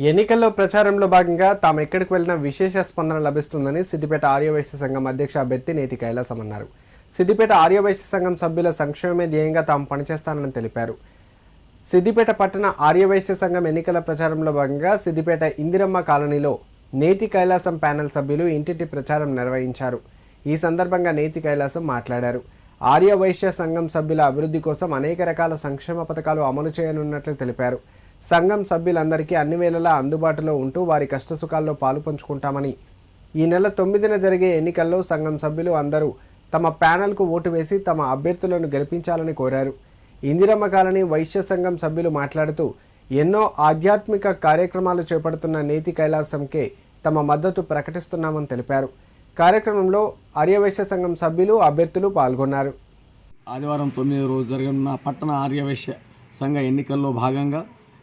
ఎన్నికల్లో ప్రచారంలో భాగంగా తాము ఎక్కడికి వెళ్ళినా విశేష స్పందన లభిస్తుందని సిద్దిపేట ఆర్యవైశ్య సంఘం అధ్యక్ష అభ్యర్థి నేతి కైలాసం అన్నారు. సిద్దిపేట ఆర్యవైశ్య సంఘం సభ్యుల సంక్షేమమే ధ్యేయంగా తాము పనిచేస్తానని తెలిపారు. సిద్దిపేట పట్టణ ఆర్యవైశ్య సంఘం ఎన్నికల ప్రచారంలో భాగంగా సిద్దిపేట ఇందిరమ్మ కాలనీలో నేతి కైలాసం ప్యానెల్ సభ్యులు ఇంటింటి ప్రచారం నిర్వహించారు. ఈ సందర్భంగా నేతి కైలాసం మాట్లాడారు. ఆర్యవైశ్య సంఘం సభ్యుల అభివృద్ధి కోసం అనేక రకాల సంక్షేమ పథకాలు అమలు చేయనున్నట్లు తెలిపారు. సంఘం సభ్యులందరికీ అన్ని వేళలా అందుబాటులో ఉంటూ వారి కష్టసుఖాల్లో పాలు పంచుకుంటామని. ఈ నెల తొమ్మిదిన జరిగే ఎన్నికల్లో సంఘం సభ్యులు అందరూ తమ ప్యానెల్కు ఓటు వేసి తమ అభ్యర్థులను గెలిపించాలని కోరారు. ఇందిరమ్మ కాలనీ వైశ్య సంఘం సభ్యులు మాట్లాడుతూ ఎన్నో ఆధ్యాత్మిక కార్యక్రమాలు చేపడుతున్న నేతి కైలాసంకే తమ మద్దతు ప్రకటిస్తున్నామని తెలిపారు. కార్యక్రమంలో ఆర్యవైశ్య సంఘం సభ్యులు అభ్యర్థులు పాల్గొన్నారు. ఆదివారం తొమ్మిది రోజు జరగనున్న పట్టణ ఆర్యవైశ్య సంఘ ఎన్నికల్లో భాగంగా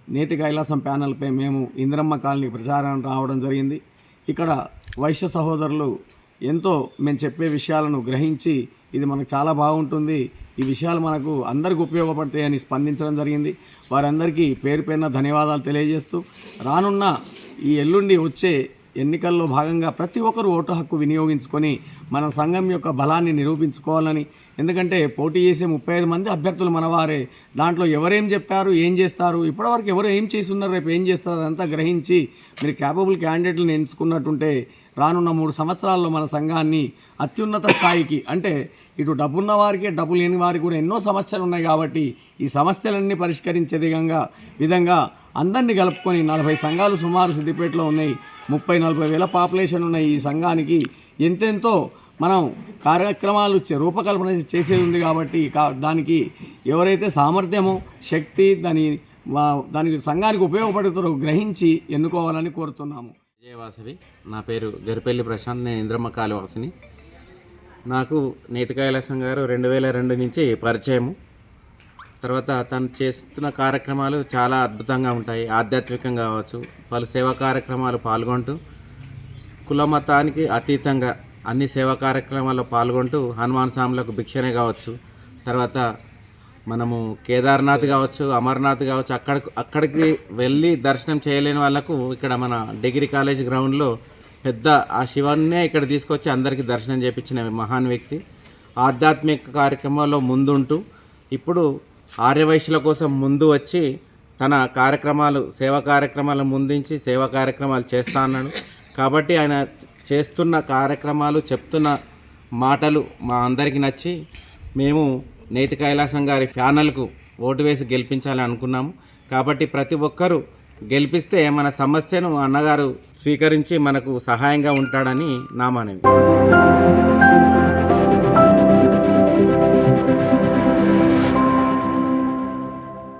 నేతి కైలాసం ప్యానెల్పై మేము ఇందిరమ్మ కాలనీ ప్రచారం రావడం జరిగింది. ఇక్కడ వైశ్య సహోదరులు ఎంతో మేము చెప్పే విషయాలను గ్రహించి ఇది మనకు చాలా బాగుంటుంది. ఈ విషయాలు మనకు అందరికి ఉపయోగపడతాయని స్పందించడం జరిగింది. వారందరికీ పేరు పేరున ధన్యవాదాలు తెలియజేస్తూ రానున్న ఈ ఎల్లుండి వచ్చే ఎన్నికల్లో భాగంగా ప్రతి ఒక్కరూ ఓటు హక్కు వినియోగించుకొని మన సంఘం యొక్క బలాన్ని నిరూపించుకోవాలని. ఎందుకంటే పోటీ చేసే ముప్పై ఐదు మంది అభ్యర్థులు మనవారే. దాంట్లో ఎవరేం చెప్పారు ఏం చేస్తారు ఇప్పటివరకు ఎవరు ఏం చేస్తున్నారు రేపు ఏం చేస్తారు అదంతా గ్రహించి మీరు క్యాపబుల్ క్యాండిడేట్లను ఎంచుకున్నట్టుంటే రానున్న మూడు సంవత్సరాల్లో మన సంఘాన్ని అత్యున్నత స్థాయికి అంటే ఇటు డబ్బున్న వారికి డబ్బు లేని వారికి కూడా ఎన్నో సమస్యలు ఉన్నాయి కాబట్టి ఈ సమస్యలన్నీ పరిష్కరించే విధంగా విధంగా అందరినీ కలుపుకొని నలభై సంఘాలు సుమారు సిద్దిపేటలో ఉన్నాయి. ముప్పై నలభై వేల పాపులేషన్ ఉన్నాయి ఈ సంఘానికి ఎంతెంతో మనం కార్యక్రమాలు రూపకల్పన చేసేది ఉంది కాబట్టి కా- దానికి ఎవరైతే సామర్థ్యమో శక్తి దాని వా- దానికి సంఘానికి ఉపయోగపడుతారో గ్రహించి ఎన్నుకోవాలని కోరుతున్నాము. విజయవాసవి నా పేరు గరిపల్లి ప్రశాంత్ నేను ఇంద్రమ్మ కాళివాసిని నాకు నేతి గారు రెండు వేల రెండు నుంచి పరిచయము. తర్వాత తను చేస్తున్న కార్యక్రమాలు చాలా అద్భుతంగా ఉంటాయి. ఆధ్యాత్మికంగా కావచ్చు పలు సేవా కార్యక్రమాలు పాల్గొంటూ కుల మతానికి అతీతంగా అన్ని సేవా కార్యక్రమాల్లో పాల్గొంటూ హనుమాన్ స్వాములకు భిక్షనే కావచ్చు. తర్వాత మనము కేదార్నాథ్ కావచ్చు అమర్నాథ్ కావచ్చు అక్కడ అక్కడికి వెళ్ళి దర్శనం చేయలేని వాళ్ళకు ఇక్కడ మన డిగ్రీ కాలేజ్ గ్రౌండ్లో పెద్ద ఆ శివాన్నే ఇక్కడ తీసుకొచ్చి అందరికీ దర్శనం చేపించిన మహాన్ వ్యక్తి. ఆధ్యాత్మిక కార్యక్రమాల్లో ముందుంటూ ఇప్పుడు ఆర్యవైశ్యుల కోసం ముందు వచ్చి తన కార్యక్రమాలు సేవా కార్యక్రమాలను ముందుంచి సేవా కార్యక్రమాలు చేస్తా అన్నాడు. కాబట్టి ఆయన చేస్తున్న కార్యక్రమాలు చెప్తున్న మాటలు మా అందరికీ నచ్చి మేము నేతి కైలాసం గారి ఫ్యానల్కు ఓటు వేసి గెలిపించాలని అనుకున్నాము. కాబట్టి ప్రతి ఒక్కరూ గెలిపిస్తే మన సమస్యను అన్నగారు స్వీకరించి మనకు సహాయంగా ఉంటాడని నా మనవి.